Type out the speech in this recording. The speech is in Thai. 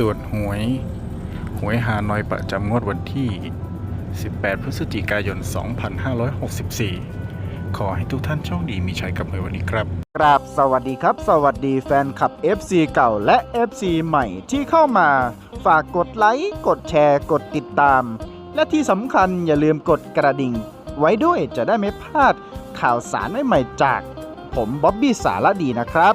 ตรวจหวย หวยฮานอยประจำงวดวันที่ 18 พฤศจิกายน 2564 ขอให้ทุกท่านโชคดีมีชัยกับในวันนี้ครับกราบสวัสดีครับ สวัสดีแฟนคลับ FC เก่าและ FC ใหม่ที่เข้ามา ฝากกดไลค์กดแชร์ กดติดตาม และที่สำคัญอย่าลืมกดกระดิ่ง ไว้ด้วยจะได้ไม่พลาดข่าวสารใหม่ๆจาก ผมบ๊อบบี้สารดีนะครับ